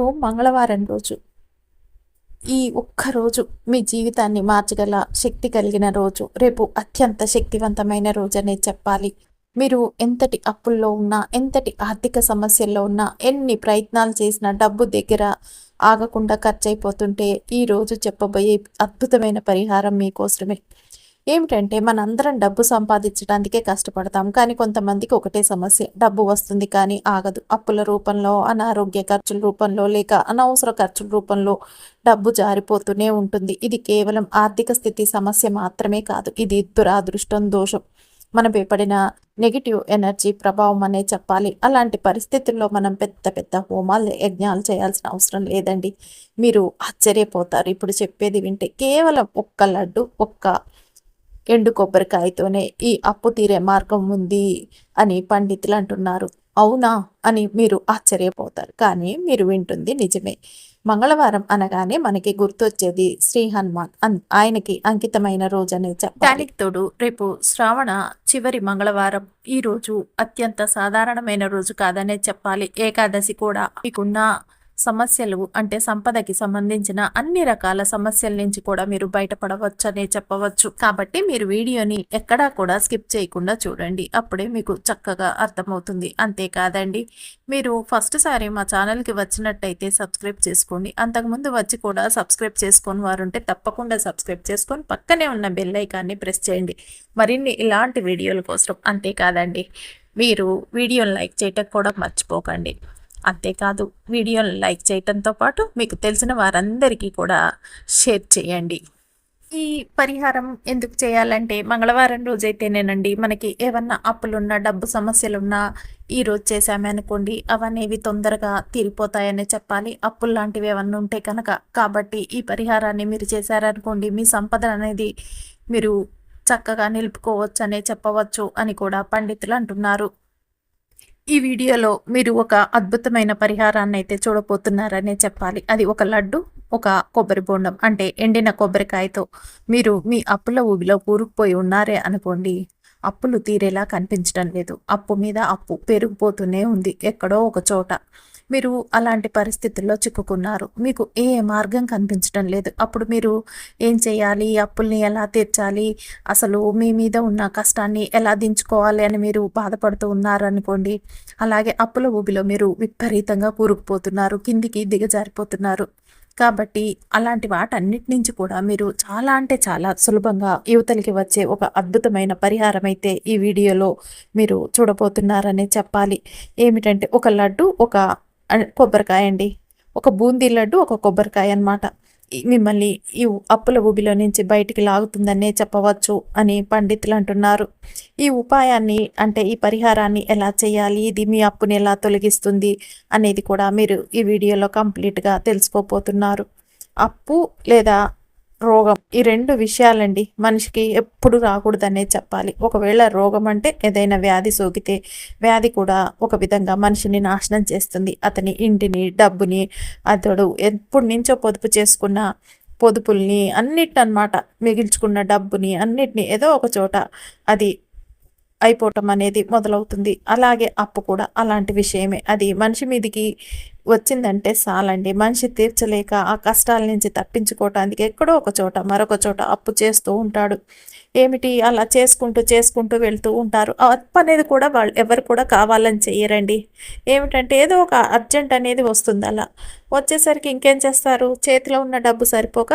రేపు మంగళవారం రోజు. ఈ ఒక్క రోజు మీ జీవితాన్ని మార్చగల శక్తి కలిగిన రోజు. రేపు అత్యంత శక్తివంతమైన రోజనే చెప్పాలి. మీరు ఎంతటి అప్పుల్లో ఉన్నా ఎంతటి ఆర్థిక సమస్యల్లో ఉన్నా ఎన్ని ప్రయత్నాలు చేసినా డబ్బు దగ్గర ఆగకుండా ఖర్చు అయిపోతుంటే ఈ రోజు చెప్పబోయే అద్భుతమైన పరిహారం మీకోసమే. ఏమిటంటే మనందరం డబ్బు సంపాదించడానికే కష్టపడతాం కానీ కొంతమందికి ఒకటే సమస్య డబ్బు వస్తుంది కానీ ఆగదు. అప్పుల రూపంలో అనారోగ్య ఖర్చుల రూపంలో లేక అనవసర ఖర్చుల రూపంలో డబ్బు జారిపోతూనే ఉంటుంది. ఇది కేవలం ఆర్థిక స్థితి సమస్య మాత్రమే కాదు ఇది దురాదృష్టం దోషం. మనపై పడిన నెగిటివ్ ఎనర్జీ ప్రభావం అనే చెప్పాలి. అలాంటి పరిస్థితుల్లో మనం పెద్ద పెద్ద హోమాలు యజ్ఞాలు చేయాల్సిన అవసరం లేదండి. మీరు ఆశ్చర్యపోతారు. ఇప్పుడు చెప్పేది వింటే కేవలం ఒక్క లడ్డు ఒక్క ఎండు కొబ్బరికాయతోనే ఈ అప్పు తీరే మార్గం ఉంది అని పండితులు అంటున్నారు. అవునా? అని మీరు ఆశ్చర్యపోతారు. కానీ మీరు వింటుంది నిజమే. మంగళవారం అనగానే మనకి గుర్తొచ్చేది శ్రీ హనుమాన్ అన్- ఆయనకి అంకితమైన రోజు అనే దానికి తోడు రేపు శ్రావణ చివరి మంగళవారం ఈ రోజు అత్యంత సాధారణమైన రోజు కాదనే చెప్పాలి. ఏకాదశి కూడా. మీకున్న సమస్యలు అంటే సంపదకి సంబంధించిన అన్ని రకాల సమస్యల నుంచి కూడా మీరు బయటపడవచ్చు అనే చెప్పవచ్చు. కాబట్టి మీరు వీడియోని ఎక్కడా కూడా స్కిప్ చేయకుండా చూడండి. అప్పుడే మీకు చక్కగా అర్థమవుతుంది. అంతేకాదండి మీరు ఫస్ట్ సారి మా ఛానల్కి వచ్చినట్టయితే సబ్స్క్రైబ్ చేసుకోండి. అంతకుముందు వచ్చి కూడా సబ్స్క్రైబ్ చేసుకొని వారు ఉంటే తప్పకుండా సబ్స్క్రైబ్ చేసుకొని పక్కనే ఉన్న బెల్ ఐకాన్ని ప్రెస్ చేయండి. మరిన్ని ఇలాంటి వీడియోల కోసం. అంతేకాదండి మీరు వీడియోని లైక్ చేయటం కూడా మర్చిపోకండి. అంతేకాదు వీడియోని లైక్ చేయటంతో పాటు మీకు తెలిసిన వారందరికీ కూడా షేర్ చేయండి. ఈ పరిహారం ఎందుకు చేయాలంటే మంగళవారం రోజైతేనేనండి మనకి ఏమన్నా అప్పులున్నా డబ్బు సమస్యలున్నా ఈ రోజు చేసామనుకోండి అవనేవి తొందరగా తీరిపోతాయని చెప్పాలి. అప్పులు లాంటివి ఏమన్నా ఉంటే కనుక. కాబట్టి ఈ పరిహారాన్ని మీరు చేశారనుకోండి మీ సంపద అనేది మీరు చక్కగా నిలుపుకోవచ్చు అనే చెప్పవచ్చు అని కూడా పండితులు అంటున్నారు. ఈ వీడియోలో మీరు ఒక అద్భుతమైన పరిహారాన్ని అయితే చూడబోతున్నారనే చెప్పాలి. అది ఒక లడ్డు ఒక కొబ్బరి బోండం. అంటే ఎండిన కొబ్బరికాయతో మీరు మీ అప్పుల ఊబిలో కూరుకుపోయి ఉన్నారే అనుకోండి అప్పులు తీరేలా కనిపించడం లేదు. అప్పు మీద అప్పు పెరిగిపోతూనే ఉంది ఎక్కడో ఒక చోట. మీరు అలాంటి పరిస్థితుల్లో చిక్కుకున్నారు. మీకు ఏ మార్గం కనిపించడం లేదు. అప్పుడు మీరు ఏం చేయాలి? అప్పుల్ని ఎలా తీర్చాలి? అసలు మీ మీద ఉన్న కష్టాన్ని ఎలా దించుకోవాలి అని మీరు బాధపడుతూ ఉన్నారనుకోండి అలాగే అప్పుల ఊబిలో మీరు విపరీతంగా కూరుకుపోతున్నారు కిందికి దిగజారిపోతున్నారు. కాబట్టి అలాంటి వాటన్నిటి నుంచి కూడా మీరు చాలా అంటే చాలా సులభంగా యువతలకి వచ్చే ఒక అద్భుతమైన పరిహారం అయితే ఈ వీడియోలో మీరు చూడబోతున్నారనే చెప్పాలి. ఏమిటంటే ఒక లడ్డు ఒక కొబ్బరికాయ అండి. ఒక బూందీ లడ్డు ఒక కొబ్బరికాయ అన్నమాట. మిమ్మల్ని ఈ అప్పుల ఊబిలో నుంచి బయటికి లాగుతుందనే చెప్పవచ్చు అని పండితులు అంటున్నారు. ఈ ఉపాయాన్ని అంటే ఈ పరిహారాన్ని ఎలా చేయాలి ఇది మీ అప్పుని ఎలా తొలగిస్తుంది అనేది కూడా మీరు ఈ వీడియోలో కంప్లీట్గా తెలుసుకోపోతున్నారు అప్పు లేదా రోగం. ఈ రెండు విషయాలండి మనిషికి ఎప్పుడు రాకూడదనే చెప్పాలి. ఒకవేళ రోగం అంటే ఏదైనా వ్యాధి సోకితే వ్యాధి కూడా ఒక విధంగా మనిషిని నాశనం చేస్తుంది. అతని ఇంటిని డబ్బుని అతడు ఎప్పుడు నుంచో పొదుపు చేసుకున్న పొదుపుల్ని అన్నిటనమాట మిగిల్చుకున్న డబ్బుని అన్నిటిని ఏదో ఒక చోట అది అయిపోవటం అనేది మొదలవుతుంది. అలాగే అప్పు కూడా అలాంటి విషయమే. అది మనిషి మీదికి వచ్చిందంటే చాలండి. మనిషి తీర్చలేక ఆ కష్టాల నుంచి తప్పించుకోవటానికి ఎక్కడో ఒక చోట మరొక చోట అప్పు చేస్తూ ఉంటాడు. ఏమిటి? అలా చేసుకుంటూ చేసుకుంటూ వెళ్తూ ఉంటారు. ఆ అప్పు అనేది కూడా వాళ్ళు ఎవరు కూడా కావాలని చెయ్యరండి. ఏమిటంటే ఏదో ఒక అర్జెంట్ అనేది వస్తుంది అలా. వచ్చేసరికి ఇంకేం చేస్తారు? చేతిలో ఉన్న డబ్బు సరిపోక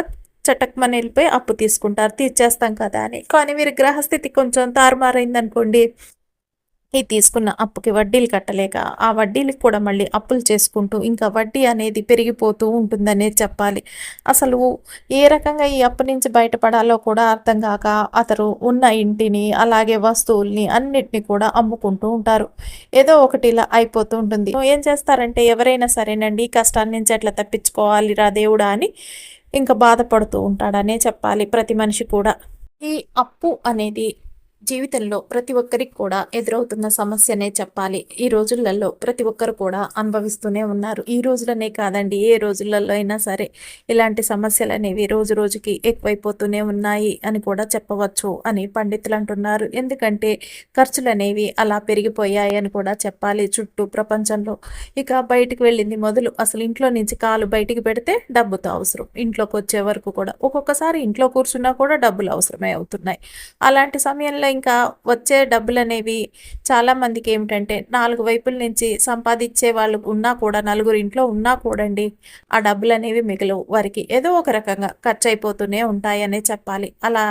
చటక్మని వెళ్ళిపోయి అప్పు తీసుకుంటారు తీర్చేస్తాం కదా అని. కానీ మీరు గ్రహస్థితి కొంచెం తారుమారైందనుకోండి. ఈ తీసుకున్న అప్పుకి వడ్డీలు కట్టలేక ఆ వడ్డీలకు కూడా మళ్ళీ అప్పులు చేసుకుంటూ ఇంకా వడ్డీ అనేది పెరిగిపోతూ ఉంటుందనే చెప్పాలి. అసలు ఏ రకంగా ఈ అప్పు నుంచి బయటపడాలో కూడా అర్థం కాక అతను ఉన్న ఇంటిని అలాగే వస్తువుల్ని అన్నిటిని కూడా అమ్ముకుంటూ ఉంటారు. ఏదో ఒకటి ఇలా అయిపోతూ ఉంటుంది. ఏం చేస్తారంటే ఎవరైనా సరేనండి ఈ కష్టాల నుంచి ఎట్లా తప్పించుకోవాలి రా దేవుడా అని ఇంకా బాధపడుతూ ఉంటాడనే చెప్పాలి ప్రతి మనిషి కూడా. ఈ అప్పు అనేది జీవితంలో ప్రతి ఒక్కరికి కూడా ఎదురవుతున్న సమస్యనే చెప్పాలి. ఈ రోజులలో ప్రతి ఒక్కరు కూడా అనుభవిస్తూనే ఉన్నారు. ఈ రోజులనే కాదండి ఏ రోజులలో అయినా సరే ఇలాంటి సమస్యలు అనేవి రోజు రోజుకి ఎక్కువైపోతూనే ఉన్నాయి అని కూడా చెప్పవచ్చు అని పండితులు అంటున్నారు. ఎందుకంటే ఖర్చులు అనేవి అలా పెరిగిపోయాయి అని కూడా చెప్పాలి చుట్టూ ప్రపంచంలో. ఇక బయటికి వెళ్ళింది మొదలు అసలు ఇంట్లో నుంచి కాలు బయటికి పెడితే డబ్బుతో అవసరం. ఇంట్లోకి వచ్చే వరకు కూడా ఒక్కొక్కసారి ఇంట్లో కూర్చున్నా కూడా డబ్బులు అవసరమే అవుతున్నాయి. అలాంటి సమయంలో ఇంకా వచ్చే డబ్బులు అనేవి చాలామందికి ఏమిటంటే నాలుగు వైపుల నుంచి సంపాదించే వాళ్ళు ఉన్నా కూడా నలుగురు ఇంట్లో ఉన్నా కూడండి ఆ డబ్బులు అనేవి మిగలవు. వారికి ఏదో ఒక రకంగా ఖర్చు అయిపోతూనే ఉంటాయనే చెప్పాలి. అలా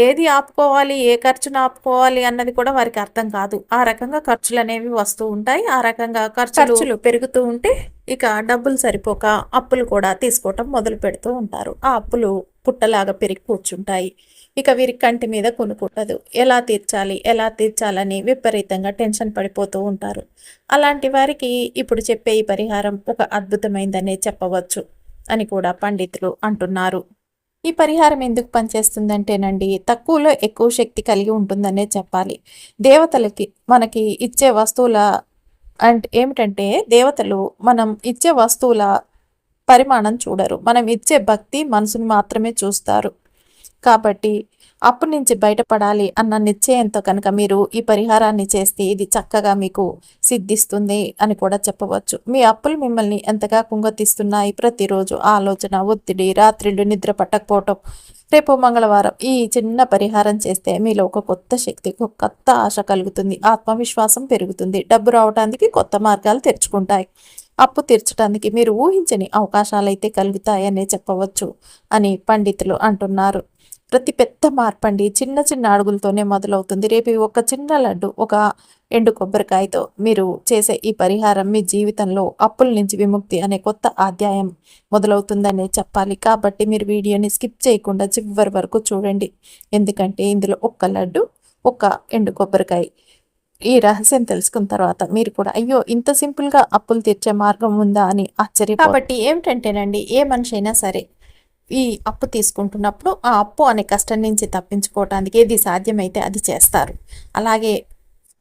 ఏది ఆపుకోవాలి ఏ ఖర్చును ఆపుకోవాలి అన్నది కూడా వారికి అర్థం కాదు. ఆ రకంగా ఖర్చులు అనేవి వస్తూ ఉంటాయి. ఆ రకంగా ఖర్చులు పెరుగుతూ ఉంటే ఇక డబ్బులు సరిపోక అప్పులు కూడా తీసుకోవటం మొదలు పెడుతూ ఉంటారు. ఆ అప్పులు పుట్టలాగా పెరిగి కూర్చుంటాయి. ఇక వీరి కంటి మీద కొనుక్కుంటదు. ఎలా తీర్చాలి? ఎలా తీర్చాలని విపరీతంగా టెన్షన్ పడిపోతూ ఉంటారు. అలాంటి వారికి ఇప్పుడు చెప్పే ఈ పరిహారం ఒక అద్భుతమైందనే చెప్పవచ్చు అని కూడా పండితులు అంటున్నారు. ఈ పరిహారం ఎందుకు పనిచేస్తుందంటేనండి తక్కువలో ఎక్కువ శక్తి కలిగి ఉంటుందనే చెప్పాలి. దేవతలకి మనకి ఇచ్చే వస్తువుల అంటే ఏమిటంటే దేవతలు మనం ఇచ్చే వస్తువుల పరిమాణం చూడరు. మనం ఇచ్చే భక్తి మనసుని మాత్రమే చూస్తారు. కాబట్టి అప్పు నుంచి బయటపడాలి అన్న నిశ్చయంతో కనుక మీరు ఈ పరిహారాన్ని చేస్తే ఇది చక్కగా మీకు సిద్ధిస్తుంది అని కూడా చెప్పవచ్చు. మీ అప్పులు మిమ్మల్ని ఎంతగా కుంగతిస్తున్నాయి? ప్రతిరోజు ఆలోచన ఒత్తిడి రాత్రిళ్ళు నిద్ర పట్టకపోవటం రేపు మంగళవారం ఈ చిన్న పరిహారం చేస్తే మీలో ఒక కొత్త శక్తి ఒక కొత్త ఆశ కలుగుతుంది. ఆత్మవిశ్వాసం పెరుగుతుంది. డబ్బు రావడానికి కొత్త మార్గాలు తెరుచుకుంటాయి. అప్పు తీర్చడానికి మీరు ఊహించని అవకాశాలు అయితే కలుగుతాయనే చెప్పవచ్చు అని పండితులు అంటున్నారు. ప్రతి పెద్ద మార్పండి. చిన్న చిన్న అడుగులతోనే మొదలవుతుంది. రేపు ఒక చిన్న లడ్డు ఒక ఎండు కొబ్బరికాయతో మీరు చేసే ఈ పరిహారం మీ జీవితంలో అప్పుల నుంచి విముక్తి అనే కొత్త అధ్యాయం మొదలవుతుందనే చెప్పాలి. కాబట్టి మీరు వీడియోని స్కిప్ చేయకుండా చివరి వరకు చూడండి. ఎందుకంటే ఇందులో ఒక్క లడ్డు ఒక ఎండు కొబ్బరికాయ. ఈ రహస్యం తెలుసుకున్న తర్వాత మీరు కూడా అయ్యో ఇంత సింపుల్గా అప్పులు తీర్చే మార్గం ఉందా అని ఆశ్చర్యం కాబట్టి ఏమిటంటేనండి ఏ మనిషి అయినా సరే ఈ అప్పు తీసుకుంటున్నప్పుడు ఆ అప్పు అనే కష్టం నుంచి తప్పించుకోవటానికి ఏది సాధ్యమైతే అది చేస్తారు. అలాగే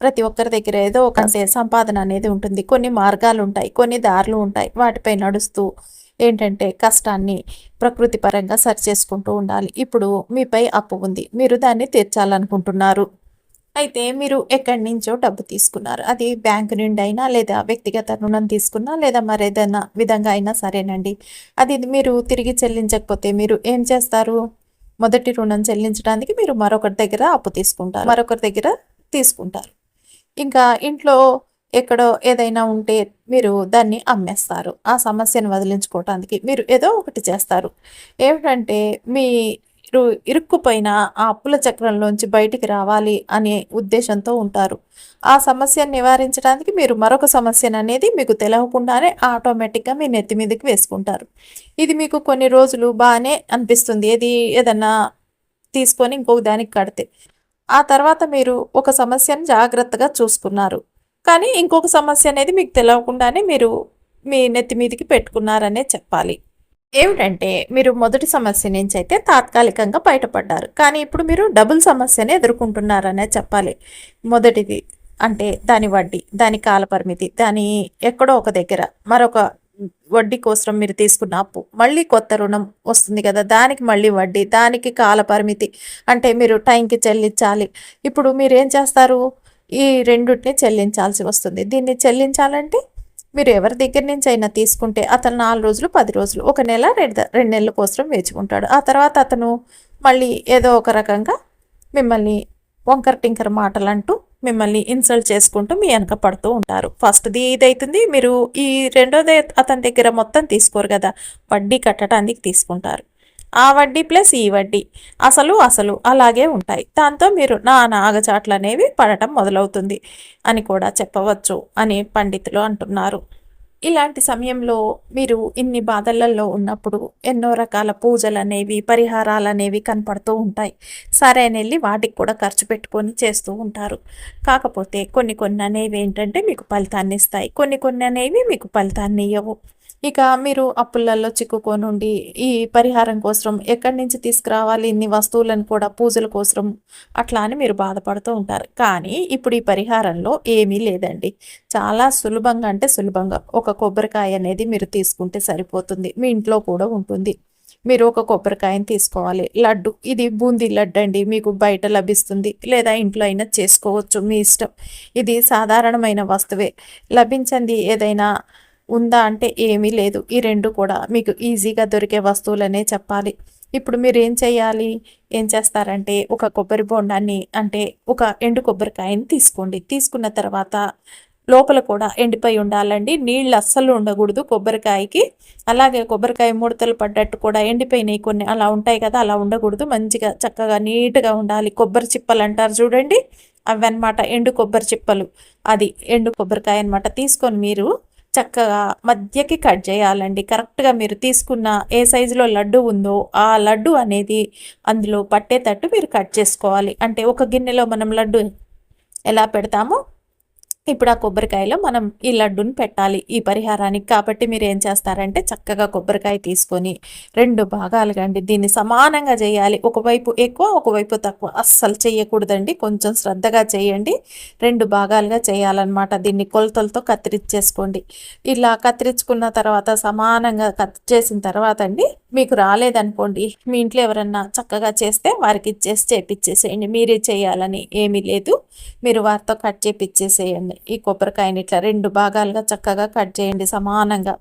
ప్రతి ఒక్కరి దగ్గర ఏదో ఒక సంపాదన అనేది ఉంటుంది. కొన్ని మార్గాలు ఉంటాయి కొన్ని దారులు ఉంటాయి. వాటిపై నడుస్తూ ఏంటంటే కష్టాన్ని ప్రకృతి పరంగా సరి చేసుకుంటూ ఉండాలి. ఇప్పుడు మీపై అప్పు ఉంది. మీరు దాన్ని తీర్చాలనుకుంటున్నారు. అయితే మీరు ఎక్కడి నుంచో డబ్బు తీసుకున్నారు. అది బ్యాంకు నుండి అయినా లేదా వ్యక్తిగత రుణం తీసుకున్నా లేదా మరేదైనా విధంగా అయినా సరేనండి. అది మీరు తిరిగి చెల్లించకపోతే మీరు ఏం చేస్తారు? మొదటి రుణం చెల్లించడానికి మీరు మరొకరి దగ్గర అప్పు తీసుకుంటారు. మరొకరి దగ్గర తీసుకుంటారు. ఇంకా ఇంట్లో ఎక్కడో ఏదైనా ఉంటే మీరు దాన్ని అమ్మేస్తారు. ఆ సమస్యను వదిలించుకోవటానికి మీరు ఏదో ఒకటి చేస్తారు. ఏమిటంటే మీ మీరు ఇరుక్కుపోయిన ఆ అప్పుల చక్రంలోంచి బయటికి రావాలి అనే ఉద్దేశంతో ఉంటారు. ఆ సమస్యను నివారించడానికి మీరు మరొక సమస్యను అనేది మీకు తెలియకుండానే ఆటోమేటిక్గా మీ నెత్తి మీదకి వేసుకుంటారు. ఇది మీకు కొన్ని రోజులు బాగానే అనిపిస్తుంది. ఏది ఏదన్నా తీసుకొని ఇంకొక దానికి కడితే. ఆ తర్వాత మీరు ఒక సమస్యను జాగ్రత్తగా చూసుకున్నారు. కానీ ఇంకొక సమస్య అనేది మీకు తెలియకుండానే మీరు మీ నెత్తి మీదకి పెట్టుకున్నారనే చెప్పాలి. ఏమిటంటే మీరు మొదటి సమస్య నుంచి అయితే తాత్కాలికంగా బయటపడ్డారు. కానీ ఇప్పుడు మీరు డబుల్ సమస్యనే ఎదుర్కొంటున్నారనే చెప్పాలి. మొదటిది అంటే దాని వడ్డీ దాని కాలపరిమితి దాని ఎక్కడో ఒక దగ్గర మరొక వడ్డీ కోసం మీరు తీసుకున్న అప్పు మళ్ళీ కొత్త రుణం వస్తుంది కదా దానికి మళ్ళీ వడ్డీ దానికి కాలపరిమితి అంటే మీరు టైంకి చెల్లించాలి. ఇప్పుడు మీరు ఏం చేస్తారు? ఈ రెండుటిని చెల్లించాల్సి వస్తుంది. దీన్ని చెల్లించాలంటే మీరు ఎవరి దగ్గర నుంచి అయినా తీసుకుంటే అతను నాలుగు రోజులు పది రోజులు ఒక నెల రెండు రెండు నెలల కోసం వేచుకుంటాడు. ఆ తర్వాత అతను మళ్ళీ ఏదో ఒక రకంగా మిమ్మల్ని వంకర టింకర మాటలు అంటూ మిమ్మల్ని ఇన్సల్ట్ చేసుకుంటూ మీ వెనక పడుతూ ఉంటారు. ఫస్ట్ది ఇదైతుంది మీరు ఈ రెండోది అతని దగ్గర మొత్తం తీసుకోరు కదా వడ్డీ కట్టడానికి తీసుకుంటారు. ఆ వడ్డీ ప్లస్ ఈ వడ్డీ. అసలు అసలు అలాగే ఉంటాయి. దాంతో మీరు నా నాగచాట్లు అనేవి పడటం మొదలవుతుంది అని కూడా చెప్పవచ్చు అని పండితులు అంటున్నారు. ఇలాంటి సమయంలో మీరు ఇన్ని బాధలలో ఉన్నప్పుడు ఎన్నో రకాల పూజలు అనేవి పరిహారాలు అనేవి కనపడుతూ ఉంటాయి. సరే వెళ్ళి వాటికి కూడా ఖర్చు పెట్టుకొని చేస్తూ ఉంటారు. కాకపోతే కొన్ని కొన్ని అనేవి ఏంటంటే మీకు ఫలితాన్ని ఇస్తాయి. కొన్ని కొన్ని అనేవి మీకు ఫలితాన్ని ఇవ్వవు ఇక మీరు అప్పులలో చిక్కుకోనుండి ఈ పరిహారం కోసం ఎక్కడి నుంచి తీసుకురావాలి? ఇన్ని వస్తువులను కూడా పూజల కోసం అట్లా అని మీరు బాధపడుతూ ఉంటారు. కానీ ఇప్పుడు ఈ పరిహారంలో ఏమీ లేదండి. చాలా సులభంగా అంటే సులభంగా ఒక కొబ్బరికాయ అనేది మీరు తీసుకుంటే సరిపోతుంది. మీ ఇంట్లో కూడా ఉంటుంది. మీరు ఒక కొబ్బరికాయని తీసుకోవాలి. లడ్డు ఇది బూందీ లడ్డు అండి. మీకు బయట లభిస్తుంది. లేదా ఇంట్లో అయినా చేసుకోవచ్చు మీ ఇష్టం. ఇది సాధారణమైన వస్తువే. లభించింది ఏదైనా ఉందా అంటే ఏమీ లేదు. ఈ రెండు కూడా మీకు ఈజీగా దొరికే వస్తువులనే చెప్పాలి. ఇప్పుడు మీరు ఏం చేయాలి? ఏం చేస్తారంటే ఒక కొబ్బరి బొండాన్ని అంటే ఒక ఎండు కొబ్బరికాయని తీసుకోండి. తీసుకున్న తర్వాత లోపల కూడా ఎండిపోయి ఉండాలండి. నీళ్ళు అస్సలు ఉండకూడదు కొబ్బరికాయకి. అలాగే కొబ్బరికాయ ముడతలు పడ్డట్టు కూడా ఎండిపోయినాయి కొన్ని. అలా ఉంటాయి కదా అలా ఉండకూడదు. మంచిగా చక్కగా నీట్గా ఉండాలి. కొబ్బరి చిప్పలు అంటారు చూడండి. అవి అనమాట ఎండు కొబ్బరి చిప్పలు. అది ఎండు కొబ్బరికాయ అనమాట తీసుకొని మీరు చక్కగా మధ్యకి కట్ చేయాలండి. కరెక్ట్గా మీరు తీసుకున్న ఏ సైజులో లడ్డు ఉందో ఆ లడ్డు అనేది అందులో పట్టేటట్టు మీరు కట్ చేసుకోవాలి. అంటే ఒక గిన్నెలో మనం లడ్డు ఎలా పెడతామో ఇప్పుడు ఆ కొబ్బరికాయలో మనం ఈ లడ్డుని పెట్టాలి ఈ పరిహారానికి. కాబట్టి మీరు ఏం చేస్తారంటే చక్కగా కొబ్బరికాయ తీసుకొని రెండు భాగాలుగా అండి దీన్ని సమానంగా చేయాలి. ఒకవైపు ఎక్కువ ఒకవైపు తక్కువ. అస్సలు చేయకూడదండి. కొంచెం శ్రద్ధగా చేయండి. రెండు భాగాలుగా చేయాలన్నమాట. దీన్ని కొలతలతో కత్తిరించేసుకోండి. ఇలా కత్తిరించుకున్న తర్వాత సమానంగా కట్ చేసిన తర్వాత అండి మీకు రాలేదనుకోండి మీ ఇంట్లో ఎవరన్నా చక్కగా చేస్తే వారికి ఇచ్చేసి చేపిచ్చేసేయండి. మీరే చేయాలని ఏమీ లేదు. మీరు వారితో కట్ చేపిచ్చేసేయండి. ఈ కొబ్బరికాయని ఇట్లా రెండు భాగాలుగా చక్కగా కట్ చేయండి సమానంగా.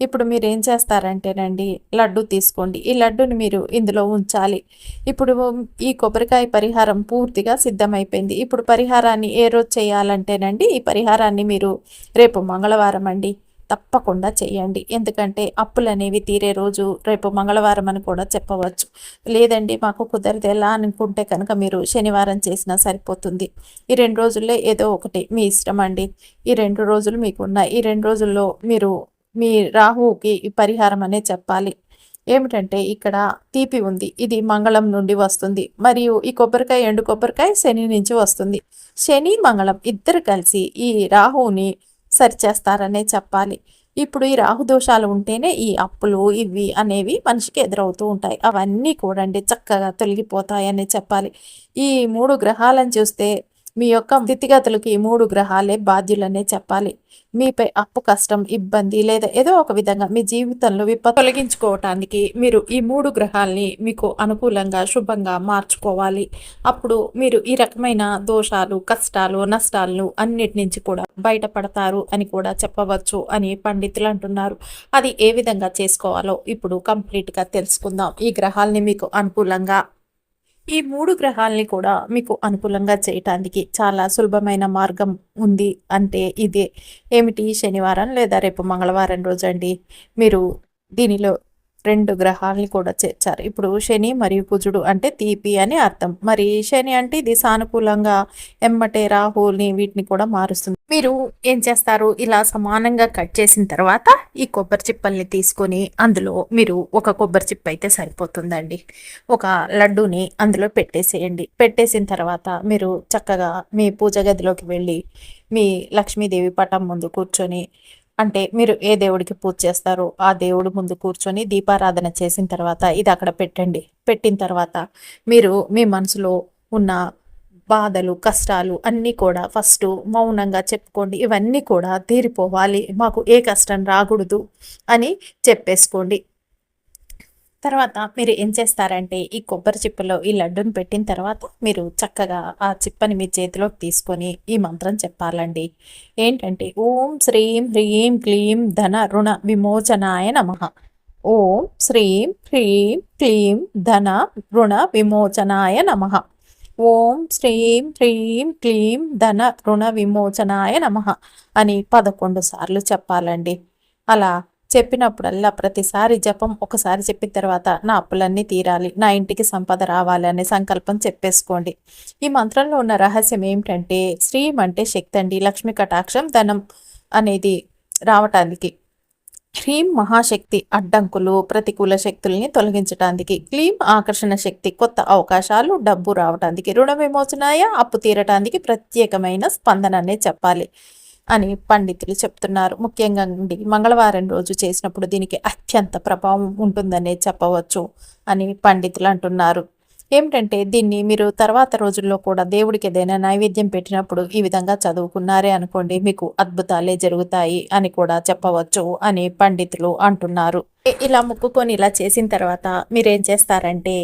ఇప్పుడు మీరు ఏం చేస్తారంటేనండి లడ్డు తీసుకోండి. ఈ లడ్డుని మీరు ఇందులో ఉంచాలి. ఇప్పుడు ఈ కొబ్బరికాయ పరిహారం పూర్తిగా సిద్ధమైపోయింది. ఇప్పుడు పరిహారాన్ని ఏ రోజు చేయాలంటేనండి ఈ పరిహారాన్ని మీరు రేపు మంగళవారం అండి. తప్పకుండా చేయండి. ఎందుకంటే అప్పులు అనేవి తీరే రోజు రేపు మంగళవారం అని కూడా చెప్పవచ్చు. లేదండి మాకు కుదరదు. ఎలా అనుకుంటే కనుక మీరు శనివారం చేసినా సరిపోతుంది. ఈ రెండు రోజుల్లో ఏదో ఒకటి మీ ఇష్టం అండి. ఈ రెండు రోజులు మీకు ఉన్నాయి ఈ రెండు రోజుల్లో మీరు మీ రాహుకి పరిహారం అనే చెప్పాలి. ఏమిటంటే ఇక్కడ తీపి ఉంది. ఇది మంగళం నుండి వస్తుంది. మరియు ఈ కొబ్బరికాయ ఎండు కొబ్బరికాయ శని నుంచి వస్తుంది. శని మంగళం ఇద్దరు కలిసి ఈ రాహువుని సరిచేస్తారనే చెప్పాలి. ఇప్పుడు ఈ రాహుదోషాలు ఉంటేనే ఈ అప్పులు ఇవి అనేవి మనిషికి ఎదురవుతూ ఉంటాయి. అవన్నీ కూడా అండి చక్కగా తొలగిపోతాయని చెప్పాలి. ఈ మూడు గ్రహాలను చూస్తే మీ యొక్క స్థితిగతులకి ఈ మూడు గ్రహాలే బాధ్యులనే చెప్పాలి. మీపై అప్పు కష్టం ఇబ్బంది లేదా ఏదో ఒక విధంగా మీ జీవితంలో విపత్తు తొలగించుకోవటానికి మీరు ఈ మూడు గ్రహాల్ని మీకు అనుకూలంగా శుభంగా మార్చుకోవాలి. అప్పుడు మీరు ఈ రకమైన దోషాలు కష్టాలు నష్టాలను అన్నిటి నుంచి కూడా బయటపడతారు అని కూడా చెప్పవచ్చు అని పండితులు అంటున్నారు. అది ఏ విధంగా చేసుకోవాలో ఇప్పుడు కంప్లీట్గా తెలుసుకుందాం. ఈ గ్రహాల్ని మీకు అనుకూలంగా ఈ మూడు గ్రహాలని కూడా మీకు అనుకూలంగా చేయటానికి చాలా సులభమైన మార్గం ఉంది అంటే ఇదే. ఏమిటి? శనివారం లేదా రేపు మంగళవారం రోజు అండి మీరు దీనిలో రెండు గ్రహాలని కూడా చేర్చారు. ఇప్పుడు శని మరియు కుజుడు అంటే తీపి అని అర్థం. మరి శని అంటే ఇది సానుకూలంగా ఎమ్మటే రాహుల్ని వీటిని కూడా మారుస్తుంది. మీరు ఏం చేస్తారు? ఇలా సమానంగా కట్ చేసిన తర్వాత ఈ కొబ్బరి చిప్పల్ని తీసుకొని అందులో మీరు ఒక కొబ్బరి చిప్ప అయితే సరిపోతుందండి. ఒక లడ్డూని అందులో పెట్టేసేయండి. పెట్టేసిన తర్వాత మీరు చక్కగా మీ పూజ గదిలోకి వెళ్ళి మీ లక్ష్మీదేవి పటం ముందు కూర్చొని అంటే మీరు ఏ దేవుడికి పూజ చేస్తారో ఆ దేవుడు ముందు కూర్చొని దీపారాధన చేసిన తర్వాత ఇది అక్కడ పెట్టండి. పెట్టిన తర్వాత మీరు మీ మనసులో ఉన్న బాధలు కష్టాలు అన్నీ కూడా ఫస్ట్ మౌనంగా చెప్పుకోండి. ఇవన్నీ కూడా తీరిపోవాలి. మాకు ఏ కష్టం రాకూడదు అని చెప్పేసుకోండి. తర్వాత మీరు ఏం చేస్తారంటే ఈ కొబ్బరి చిప్పలో ఈ లడ్డుని పెట్టిన తర్వాత మీరు చక్కగా ఆ చిప్పని మీ చేతిలోకి తీసుకొని ఈ మంత్రం చెప్పాలండి. ఏంటంటే ఓం శ్రీం హ్రీం క్లీం ధన రుణ విమోచనాయ నమ. ఓం శ్రీం హ్రీం క్లీం ధన రుణ విమోచనాయ నమ. ఓం శ్రీం హ్రీం క్లీం ధన రుణ విమోచనాయ నమ అని పదకొండు సార్లు చెప్పాలండి. అలా చెప్పినప్పుడల్లా ప్రతిసారి జపం ఒకసారి చెప్పిన తర్వాత నా అప్పులన్నీ తీరాలి నా ఇంటికి సంపద రావాలి అనే సంకల్పం చెప్పేసుకోండి. ఈ మంత్రంలో ఉన్న రహస్యం ఏమిటంటే శ్రీం అంటే శక్తి అండి లక్ష్మి కటాక్షం ధనం అనేది రావటానికి. హ్రీం మహాశక్తి అడ్డంకులు ప్రతికూల శక్తుల్ని తొలగించడానికి క్లీం ఆకర్షణ శక్తి కొత్త అవకాశాలు డబ్బు రావటానికి. రుణ విమోచనాయ అప్పు తీరటానికి ప్రత్యేకమైన స్పందన చెప్పాలి. అని పండితులు చెప్తున్నారు. ముఖ్యంగా అండి మంగళవారం రోజు చేసినప్పుడు దీనికి అత్యంత ప్రభావం ఉంటుందనే చెప్పవచ్చు అని పండితులు అంటున్నారు. ఏమిటంటే దీన్ని మీరు తర్వాత రోజుల్లో కూడా దేవుడికి ఏదైనా నైవేద్యం పెట్టినప్పుడు ఈ విధంగా చదువుకున్నారే అనుకోండి మీకు అద్భుతాలే జరుగుతాయి అని కూడా చెప్పవచ్చు అని పండితులు అంటున్నారు. ఇలా ముక్కుకొని ఇలా చేసిన తర్వాత మీరేం చేస్తారంటే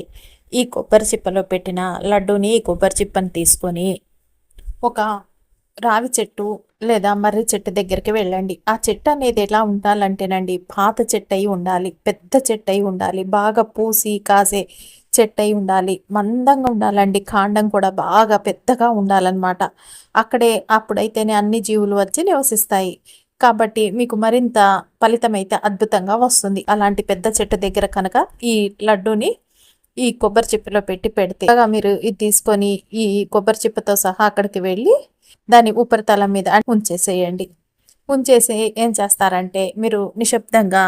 ఈ కొబ్బరి చిప్పలో పెట్టిన లడ్డూని ఈ కొబ్బరి చిప్పని తీసుకొని ఒక రావి చెట్టు లేదా మర్రి చెట్టు దగ్గరికి వెళ్ళండి. ఆ చెట్టు అనేది ఎలా ఉండాలంటేనండి పాత చెట్టు అయి ఉండాలి పెద్ద చెట్టు అయి ఉండాలి బాగా పూసి కాసే చెట్టు అయి ఉండాలి మందంగా ఉండాలండి కాండం కూడా బాగా పెద్దగా ఉండాలన్నమాట. అక్కడే అప్పుడైతేనే అన్ని జీవులు వచ్చి నివసిస్తాయి. కాబట్టి మీకు మరింత ఫలితం అయితే అద్భుతంగా వస్తుంది. అలాంటి పెద్ద చెట్టు దగ్గర కనుక ఈ లడ్డూని ఈ కొబ్బరి చిప్పలో పెట్టి పెడితే మీరు ఇది తీసుకొని ఈ కొబ్బరి చిప్పతో సహా అక్కడికి వెళ్ళి దాని ఉపరితలం మీద ఉంచేసేయండి. ఉంచేసి ఏం చేస్తారంటే మీరు నిశ్శబ్దంగా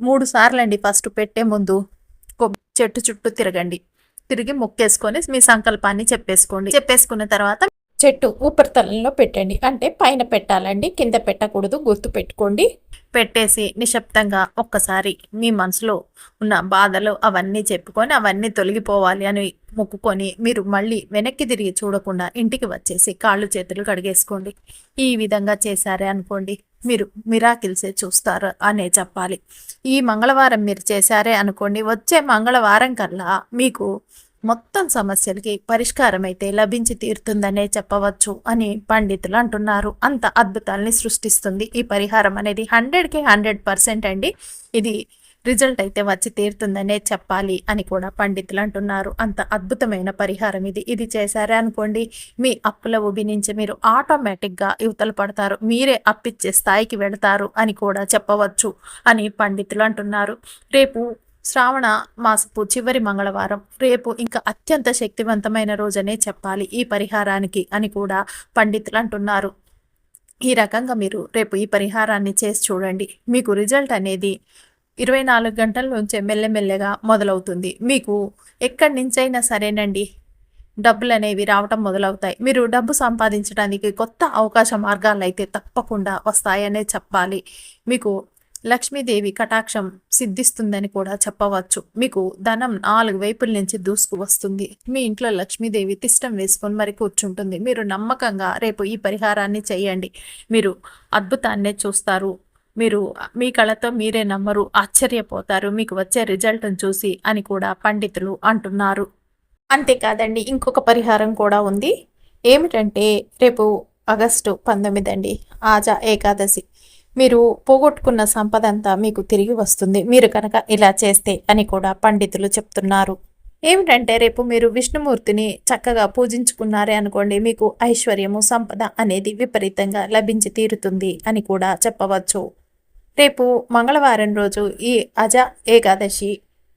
మూడు సార్లు అండి ఫస్ట్ పెట్టే ముందు చెట్టు చుట్టూ తిరగండి. తిరిగి మొక్కేసుకొని మీ సంకల్పాన్ని చెప్పేసుకోండి. చెప్పేసుకున్న తర్వాత చెట్టు ఉపరితలంలో పెట్టండి. అంటే పైన పెట్టాలండి కింద పెట్టకూడదు గుర్తు పెట్టుకోండి. పెట్టేసి నిశ్శబ్దంగా ఒక్కసారి మీ మనసులో ఉన్న బాధలు అవన్నీ చెప్పుకొని అవన్నీ తొలగిపోవాలి అని మొక్కుకొని మీరు మళ్ళీ వెనక్కి తిరిగి చూడకుండా ఇంటికి వచ్చేసి కాళ్ళు చేతులు కడిగేసుకోండి. ఈ విధంగా చేశారే అనుకోండి మీరు మిరాకిల్సే చూస్తారు అనే చెప్పాలి. ఈ మంగళవారం మీరు చేశారే అనుకోండి వచ్చే మంగళవారం కల్లా మీకు మొత్తం సమస్యలకి పరిష్కారం అయితే లభించి తీరుతుందనే చెప్పవచ్చు అని పండితులు అంటున్నారు. అంత అద్భుతాల్ని సృష్టిస్తుంది ఈ పరిహారం అనేది. హండ్రెడ్కి హండ్రెడ్ పర్సెంట్ అండి ఇది రిజల్ట్ అయితే వచ్చి తీరుతుందనే చెప్పాలి అని కూడా పండితులు అంటున్నారు. అంత అద్భుతమైన పరిహారం ఇది. ఇది చేశారే అనుకోండి మీ అప్పుల ఉబి నుంచి మీరు ఆటోమేటిక్గా యువతలు పడతారు. మీరే అప్పిచ్చే స్థాయికి వెళతారు అని కూడా చెప్పవచ్చు అని పండితులు అంటున్నారు. రేపు శ్రావణ మాసపు చివరి మంగళవారం రేపు ఇంకా అత్యంత శక్తివంతమైన రోజనే చెప్పాలి ఈ పరిహారానికి అని కూడా పండితులు అంటున్నారు. ఈ రకంగా మీరు రేపు ఈ పరిహారాన్ని చేసి చూడండి. మీకు రిజల్ట్ అనేది ఇరవై నాలుగు గంటల నుంచే మెల్లమెల్లగా మొదలవుతుంది. మీకు ఎక్కడి నుంచైనా సరేనండి డబ్బులు అనేవి రావటం మొదలవుతాయి. మీరు డబ్బు సంపాదించడానికి కొత్త అవకాశ మార్గాలు అయితే తప్పకుండా వస్తాయనే చెప్పాలి. మీకు లక్ష్మీదేవి కటాక్షం సిద్ధిస్తుందని కూడా చెప్పవచ్చు. మీకు ధనం నాలుగు వైపుల నుంచి దూసుకు వస్తుంది. మీ ఇంట్లో లక్ష్మీదేవి తిష్టం వేసుకొని మరి కూర్చుంటుంది. మీరు నమ్మకంగా రేపు ఈ పరిహారాన్ని చేయండి. మీరు అద్భుతాన్నే చూస్తారు. మీరు మీ కళతో మీరే నమ్మరు ఆశ్చర్యపోతారు. మీకు వచ్చే రిజల్ట్ని చూసి అని కూడా పండితులు అంటున్నారు. అంతేకాదండి ఇంకొక పరిహారం కూడా ఉంది. ఏమిటంటే రేపు ఆగస్టు పంతొమ్మిది అండి. ఆజా ఏకాదశి. మీరు పోగొట్టుకున్న సంపద అంతా మీకు తిరిగి వస్తుంది. మీరు కనుక ఇలా చేస్తే అని కూడా పండితులు చెప్తున్నారు. ఏమిటంటే రేపు మీరు విష్ణుమూర్తిని చక్కగా పూజించుకున్నారే అనుకోండి మీకు ఐశ్వర్యము సంపద అనేది విపరీతంగా లభించి తీరుతుంది అని కూడా చెప్పవచ్చు. రేపు మంగళవారం రోజు ఈ అజ ఏకాదశి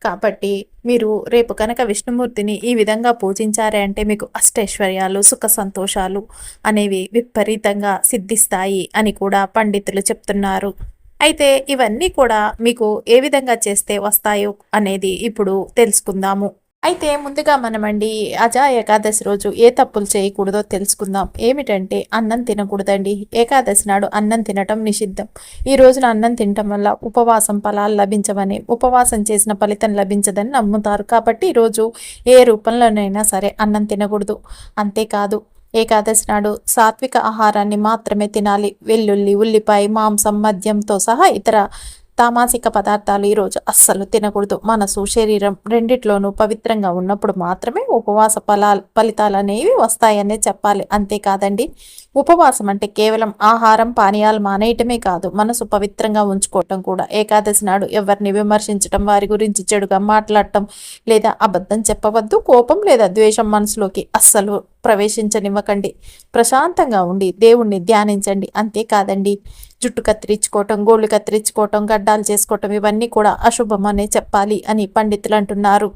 కాబట్టి మీరు రేపు కనుక విష్ణుమూర్తిని ఈ విధంగా పూజించారే అంటే మీకు అష్టైశ్వర్యాలు సుఖ సంతోషాలు అనేవి విపరీతంగా సిద్ధిస్తాయి అని కూడా పండితులు చెప్తున్నారు. అయితే ఇవన్నీ కూడా మీకు ఏ విధంగా చేస్తే వస్తాయో అనేది ఇప్పుడు తెలుసుకుందాము. అయితే ముందుగా మనమండి అజా ఏకాదశి రోజు ఏ తప్పులు చేయకూడదో తెలుసుకుందాం. ఏమిటంటే అన్నం తినకూడదండి. ఏకాదశి నాడు అన్నం తినటం నిషిద్ధం. ఈ రోజున అన్నం తినటం వల్ల ఉపవాసం ఫలాలు లభించవని ఉపవాసం చేసిన ఫలితం లభించదని నమ్ముతారు. కాబట్టి ఈరోజు ఏ రూపంలోనైనా సరే అన్నం తినకూడదు. అంతేకాదు ఏకాదశి నాడు సాత్విక ఆహారాన్ని మాత్రమే తినాలి. వెల్లుల్లి ఉల్లిపాయ మాంసం మద్యంతో సహా ఇతర తామాసిక పదార్థాలు ఈరోజు అస్సలు తినకూడదు. మనసు శరీరం రెండిట్లోనూ పవిత్రంగా ఉన్నప్పుడు మాత్రమే ఉపవాస ఫలాలు ఫలితాలు అనేవి వస్తాయనే చెప్పాలి. అంతేకాదండి ఉపవాసం అంటే కేవలం ఆహారం పానీయాలు మానేయటమే కాదు మనసు పవిత్రంగా ఉంచుకోవటం కూడా. ఏకాదశి నాడు ఎవరిని విమర్శించడం వారి గురించి చెడుగా మాట్లాడటం లేదా అబద్ధం చెప్పవద్దు. కోపం లేదా ద్వేషం మనసులోకి అస్సలు ప్రవేశించనివ్వకండి. ప్రశాంతంగా ఉండి దేవుణ్ణి ధ్యానించండి. అంతేకాదండి జుట్టు కత్తిరించుకోవటం గోళ్ళు కత్తిరించుకోవటం గడ్డాలు చేసుకోవటం ఇవన్నీ కూడా అశుభం అనే చెప్పాలి అని పండితులు అంటున్నారు.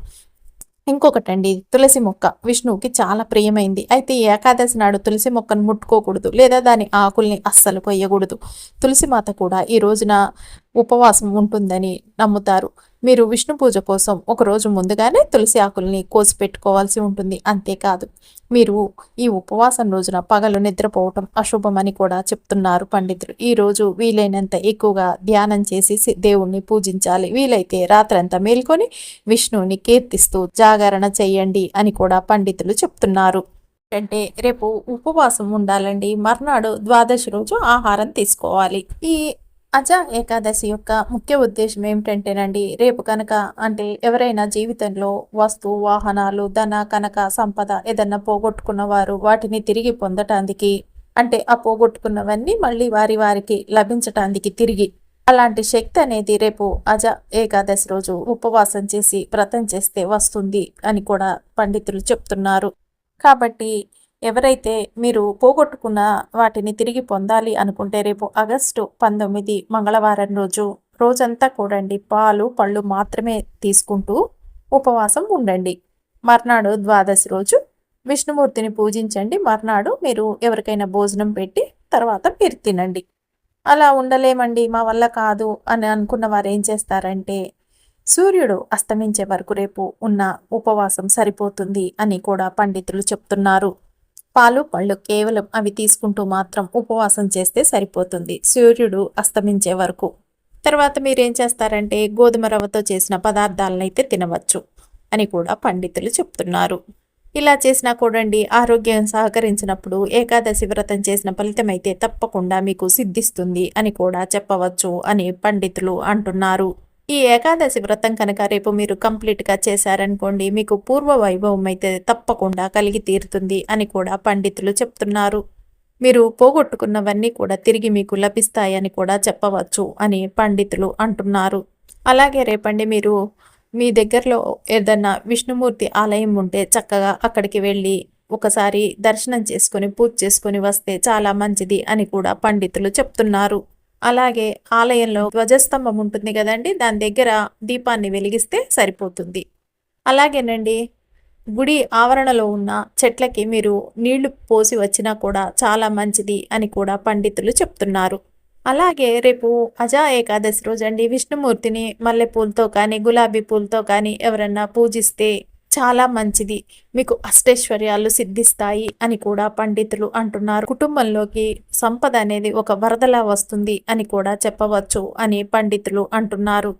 ఇంకొకటండి తులసి మొక్క విష్ణువుకి చాలా ప్రియమైంది. అయితే ఏకాదశి నాడు తులసి మొక్కను ముట్టుకోకూడదు లేదా దాని ఆకుల్ని అస్సలు కొయ్యకూడదు. తులసి మాత కూడా ఈ రోజున ఉపవాసం ఉంటుందని నమ్ముతారు. మీరు విష్ణు పూజ కోసం ఒక రోజు ముందుగానే తులసి ఆకుల్ని కోసి పెట్టుకోవాల్సి ఉంటుంది. అంతేకాదు మీరు ఈ ఉపవాసం రోజున పగలు నిద్రపోవటం అశుభమని కూడా చెప్తున్నారు పండితులు. ఈ రోజు వీలైనంత ఎక్కువగా ధ్యానం చేసి దేవుణ్ణి పూజించాలి. వీలైతే రాత్రంతా మేల్కొని విష్ణువుని కీర్తిస్తూ జాగరణ చేయండి అని కూడా పండితులు చెప్తున్నారు. అంటే రేపు ఉపవాసం ఉండాలండి. మర్నాడు ద్వాదశి రోజు ఆహారం తీసుకోవాలి. ఈ అజ ఏకాదశి యొక్క ముఖ్య ఉద్దేశం ఏమిటంటేనండి రేపు కనుక అంటే ఎవరైనా జీవితంలో వస్తు వాహనాలు ధన కనక సంపద ఏదన్నా పోగొట్టుకున్న వారు వాటిని తిరిగి పొందటానికి అంటే ఆ పోగొట్టుకున్నవన్నీ మళ్ళీ వారి వారికి లభించటానికి తిరిగి అలాంటి శక్తి అనేది రేపు అజ ఏకాదశి రోజు ఉపవాసం చేసి వ్రతం చేస్తే వస్తుంది అని కూడా పండితులు చెప్తున్నారు. కాబట్టి ఎవరైతే మీరు పోగొట్టుకున్న వాటిని తిరిగి పొందాలి అనుకుంటే రేపు ఆగస్టు పంతొమ్మిది మంగళవారం రోజు రోజంతా కూడండి పాలు పళ్ళు మాత్రమే తీసుకుంటూ ఉపవాసం ఉండండి. మర్నాడు ద్వాదశి రోజు విష్ణుమూర్తిని పూజించండి. మర్నాడు మీరు ఎవరికైనా భోజనం పెట్టి తర్వాత మీరు తినండి. అలా ఉండలేమండి మా వల్ల కాదు అని అనుకున్న వారు ఏం చేస్తారంటే సూర్యుడు అస్తమించే వరకు రేపు ఉన్న ఉపవాసం సరిపోతుంది అని కూడా పండితులు చెప్తున్నారు. పాలు పళ్ళు కేవలం అవి తీసుకుంటూ మాత్రం ఉపవాసం చేస్తే సరిపోతుంది. సూర్యుడు అస్తమించే వరకు. తర్వాత మీరేం చేస్తారంటే గోధుమ రవ్వతో చేసిన పదార్థాలనైతే తినవచ్చు అని కూడా పండితులు చెప్తున్నారు. ఇలా చేసినా కూడండి ఆరోగ్యం సహకరించినప్పుడు ఏకాదశి వ్రతం చేసిన ఫలితం అయితే తప్పకుండా మీకు సిద్ధిస్తుంది అని కూడా చెప్పవచ్చు అని పండితులు అంటున్నారు. ఈ ఏకాదశి వ్రతం కనుక రేపు మీరు కంప్లీట్గా చేశారనుకోండి మీకు పూర్వ వైభవం అయితే తప్పకుండా కలిగి తీరుతుంది అని కూడా పండితులు చెప్తున్నారు. మీరు పోగొట్టుకున్నవన్నీ కూడా తిరిగి మీకు లభిస్తాయని కూడా చెప్పవచ్చు అని పండితులు అంటున్నారు. అలాగే రేపండి మీరు మీ దగ్గరలో ఏదన్నా విష్ణుమూర్తి ఆలయం ఉంటే చక్కగా అక్కడికి వెళ్ళి ఒకసారి దర్శనం చేసుకొని పూజ చేసుకొని వస్తే చాలా మంచిది అని కూడా పండితులు చెప్తున్నారు. అలాగే ఆలయంలో ధ్వజస్తంభం ఉంటుంది కదండి దాని దగ్గర దీపాన్ని వెలిగిస్తే సరిపోతుంది. అలాగేనండి గుడి ఆవరణలో ఉన్న చెట్లకి మీరు నీళ్ళు పోసి వచ్చినా కూడా చాలా మంచిది అని కూడా పండితులు చెప్తున్నారు. అలాగే రేపు అజా ఏకాదశి రోజండి విష్ణుమూర్తిని మల్లెపూలతో కానీ గులాబీ పూలతో కానీ ఎవరన్నా పూజిస్తే చాలా మంచిది. మీకు అష్టైశ్వర్యాలు సిద్ధిస్తాయి అని కూడా పండితులు అంటున్నారు. కుటుంబంలోకి సంపద అనేది ఒక వరదలా వస్తుంది అని కూడా చెప్పవచ్చు అని పండితులు అంటున్నారు.